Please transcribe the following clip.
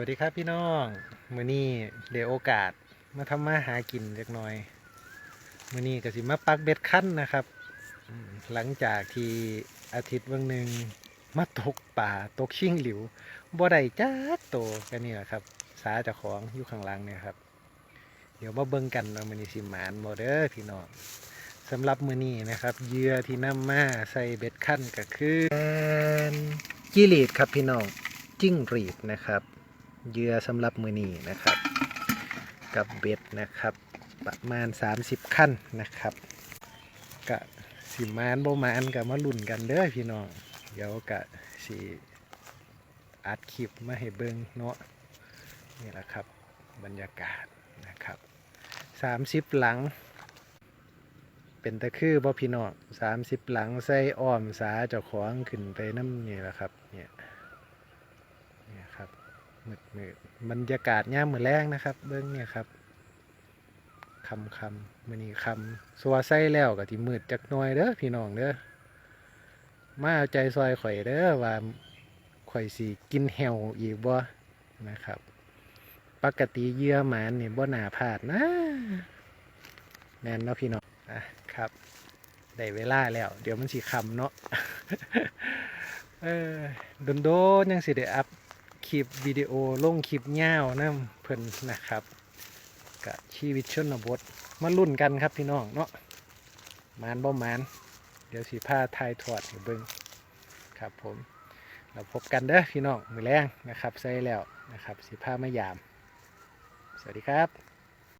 วัสดีครับพี่น้องมือนี้เดี๋ยวโอกาสมาทำมาหากินเล็กน้อยมือนี้ก็สิมาปักเบ็ดคั้นนะครับ หลังจากที่อาทิตย์วันหนึ่งมาตกป่าตกชิงหลิวบ่ได้จ้าโตกันนี่แหละครับ สาเจ้าของอยู่ข้างล่างเนี่ยครับ เดี๋ยวมาเบิ่งกันว่ามือนี้สิหมานบ่เด้อพี่น้องสำหรับมือนี้นะครับเยื่อที่นำมาใส่เบ็ดคั้นก็คือจิลีดครับพี่น้องจิ้งรีดนะครับ เหยื่อสำหรับมือนีนะครับ กับเบ็ดนะครับ ประมาณ 30 ขั้นนะครับกะสิมานบ่มานกับมาลุ่นกันเด้อพี่น้องเดี๋ยวกะสิอัดคลิปมาให้เบิ่งเนาะนี่แหละครับบรรยากาศนะครับ 30 หลัง เป็นตะคือบ่พี่น้อง30 หลังใส่อ้อมสาเจ้าของขึ้นไปน้ำนี่แหละครับเนี่ย มืดมืดบรรยากาศย่ามมือแรงนะครับ เบิ้งเนี่ยครับคำคำมือนี้คำสัวไส้แล้วก็ที่มืดจักหน่อยเด้อพี่น้องเด้อมาเอาใจซอยข่อยเด้อว่าข่อยสีกินแหวอีกบ่นะครับ ปกติเยื่อหมานนี่บ่น่าพลาดนะแม่นเนาะพี่น้องอะครับได้เวลาแล้ว เดี๋ยวมันสิคำเนาะเออโดนๆยังสิได้อัพ คลิปวิดีโอลงคลิปยาวนะเพิ่นนะครับกับชีวิตชนบทมาลุ่นกันครับพี่น้องเนาะมานบ่มาน เดี๋ยวสีผ้าทายถอดอยู่เบิ้งครับผมเราพบกันเด้อพี่น้องมือแรงนะครับใส่แล้วนะครับสีผ้ามายาม สวัสดีครับ